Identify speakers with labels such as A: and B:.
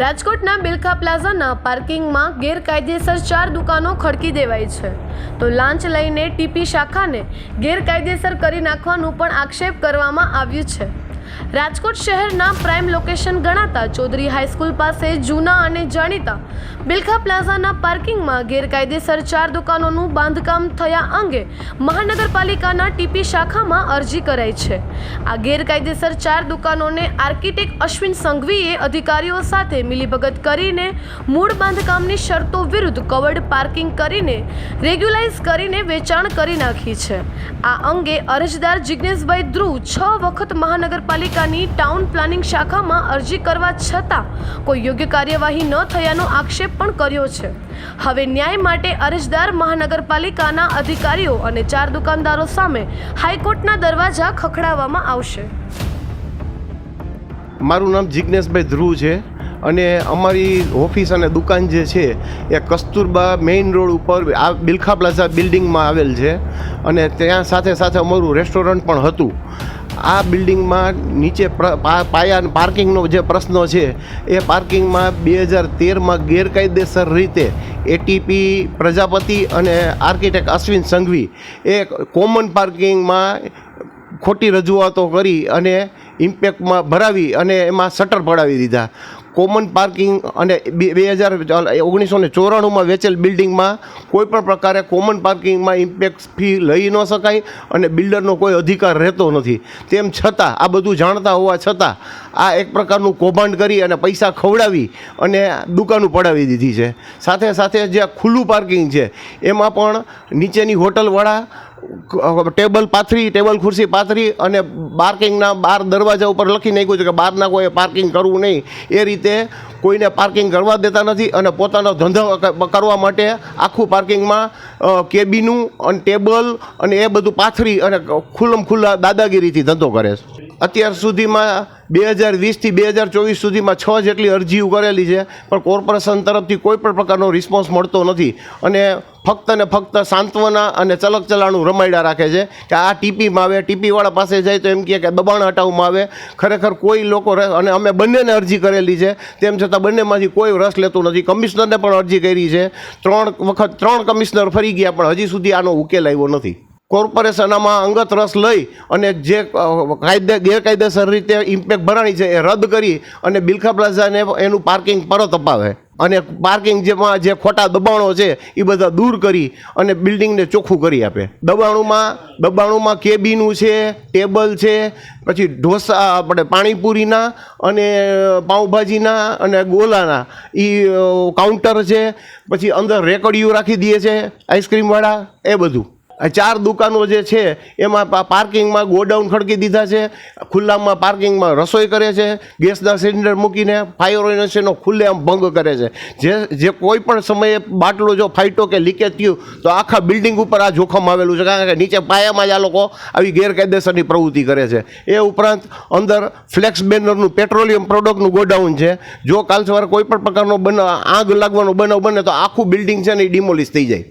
A: રાજકોટના બિલખા પ્લાઝાના પાર્કિંગમાં ગેરકાયદેસર ચાર દુકાનો ખડકી દેવાઈ છે. તો લાંચ લઈને ટીપી શાખાને ગેરકાયદેસર કરી નાખવાનું પણ આક્ષેપ કરવામાં આવ્યું છે. રાજકોટ શહેરના પ્રાઇમ લોકેશન ગણાતા ચૌધરી હાઈસ્કૂલ પાસે જૂના અને જાણીતા બિલખા પ્લાઝાના પાર્કિંગમાં ગેરકાયદેસર ચાર દુકાનોનું બાંધકામ થયા અંગે મહાનગરપાલિકાના ટીપી શાખામાં અરજી કરાઈ છે. આ ગેરકાયદેસર ચાર દુકાનોને આર્કિટેક્ટ અશ્વિન સંઘવીએ અધિકારીઓ સાથે મિલીભગત કરીને મૂળ બાંધકામની શરતો વિરુદ્ધ કવર્ડ પાર્કિંગ કરીને રેગ્યુલાઇઝ કરીને વેચાણ કરી નાખી છે. આ અંગે અરજદાર જિજ્ઞેશભાઈ ધ્રુવ છ વખત મહાનગરપાલિકાની ટાઉન પ્લાનિંગ શાખામાં અરજી કરવા છતાં કોઈ યોગ્ય કાર્યવાહી ન થયાનો આક્ષેપ પણ કર્યો છે. હવે ન્યાય માટે અરજદાર મહાનગરપાલિકાના અધિકારીઓ અને ચાર દુકાનદારો સામે હાઈકોર્ટના દરવાજા ખખડાવવામાં આવશે.
B: મારું નામ જિજ્ઞેશભાઈ ધ્રુવ છે અને અમારી ઓફિસ અને દુકાન જે છે એ કસ્તુરબા મેઇન રોડ ઉપર આ બિલખા પ્લાઝા બિલ્ડિંગમાં આવેલ છે અને ત્યાં સાથે સાથે અમારું રેસ્ટોરન્ટ પણ હતું. આ બિલ્ડિંગમાં નીચે પાયા પાર્કિંગનો જે પ્રશ્ન છે, એ પાર્કિંગમાં બે હજાર તેરમાં ગેરકાયદેસર રીતે એટીપી પ્રજાપતિ અને આર્કિટેક્ટ અશ્વિન સંઘવી એ કોમન પાર્કિંગમાં ખોટી રજૂઆતો કરી અને ઇમ્પેક્ટમાં ભરાવી અને એમાં શટર પડાવી દીધા. કોમન પાર્કિંગ અને બે હજાર ઓગણીસો ને ચોરાણુંમાં વેચેલ બિલ્ડિંગમાં કોઈ પણ પ્રકારે કોમન પાર્કિંગમાં ઇમ્પેક્ટ ફી લઈ ન શકાય અને બિલ્ડરનો કોઈ અધિકાર રહેતો નથી. તેમ છતાં, આ બધું જાણતા હોવા છતાં, આ એક પ્રકારનું કૌભાંડ કરી અને પૈસા ખવડાવી અને દુકાનો પડાવી દીધી છે. સાથે સાથે જે ખુલ્લું પાર્કિંગ છે, એમાં પણ નીચેની હોટલવાળા ટેબલ પાથરી, ટેબલ ખુરશી પાથરી અને પાર્કિંગના બાર દરવાજા ઉપર લખી નાખ્યું છે કે બહારના કોઈ પાર્કિંગ કરવું નહીં. એ રીતે કોઈને પાર્કિંગ કરવા દેતા નથી અને પોતાનો ધંધો કરવા માટે આખું પાર્કિંગમાં કેબીનું અને ટેબલ અને એ બધું પાથરી અને ખુલ્લમ ખુલ્લા દાદાગીરીથી ધંધો કરે છે. અત્યાર સુધીમાં બે હજાર વીસથી બે હજાર ચોવીસ સુધીમાં છ જેટલી અરજીઓ કરેલી છે, પણ કોર્પોરેશન તરફથી કોઈ પણ પ્રકારનો રિસ્પોન્સ મળતો નથી. અને ફક્ત ને ફક્ત સાંત્વના અને ચલક ચલાણું રમાયડા રાખે છે કે આ ટીપીમાં આવે, ટીપીવાળા પાસે જાય તો એમ કહે કે દબાણ હટાવવામાં આવે. ખરેખર કોઈ લોકો અને અમે બંનેને અરજી કરેલી છે, તેમ છતાં બંનેમાંથી કોઈ રસ લેતું નથી. કમિશનરને પણ અરજી કરી છે. ત્રણ વખત ત્રણ કમિશનર ફરી ગયા, પણ હજી સુધી આનો ઉકેલ આવ્યો નથી. કોર્પોરેશન આમાં અંગત રસ લઈ અને જે કાયદે, ગેરકાયદેસર રીતે ઇમ્પેક્ટ ભરાણી છે એ રદ કરી અને બિલખા પ્લાઝાને એનું પાર્કિંગ પરત અપાવે. અને પાર્કિંગ જેમાં જે ખોટા દબાણો છે એ બધા દૂર કરી અને બિલ્ડિંગને ચોખ્ખું કરી આપે. દબાણોમાં દબાણોમાં કેબિનું છે, ટેબલ છે, પછી ઢોસા, આપણે પાણીપુરીના અને પાઉંભાજીના અને ગોલાના. એ કાઉન્ટર છે, પછી અંદર રેકડીઓ રાખી દે છે આઈસ્ક્રીમવાળા એ બધું. ચાર દુકાનો જે છે, એમાં પાર્કિંગમાં ગોડાઉન ખડકી દીધા છે, ખુલ્લામાં પાર્કિંગમાં રસોઈ કરે છે, ગેસના સિલિન્ડર મૂકીને ફાયર ઓર્ગેનાઇઝેશનનો ખુલ્લેઆમ ભંગ કરે છે. જે જે કોઈ પણ સમયે બાટલો જો ફાઇટો કે લીકેજ થયું, તો આખા બિલ્ડિંગ ઉપર આ જોખમ આવેલું છે. કારણ કે નીચે પાયામાં જ આ લોકો આવી ગેરકાયદેસરની પ્રવૃત્તિ કરે છે. એ ઉપરાંત અંદર ફ્લેક્સ બેનરનું પેટ્રોલિયમ પ્રોડક્ટનું ગોડાઉન છે. જો કાલ સવારે કોઈ પણ પ્રકારનો બનાવ આગ લાગવાનો બનાવ બને, તો આખું બિલ્ડિંગ છે ને એ ડિમોલિશ થઈ જાય.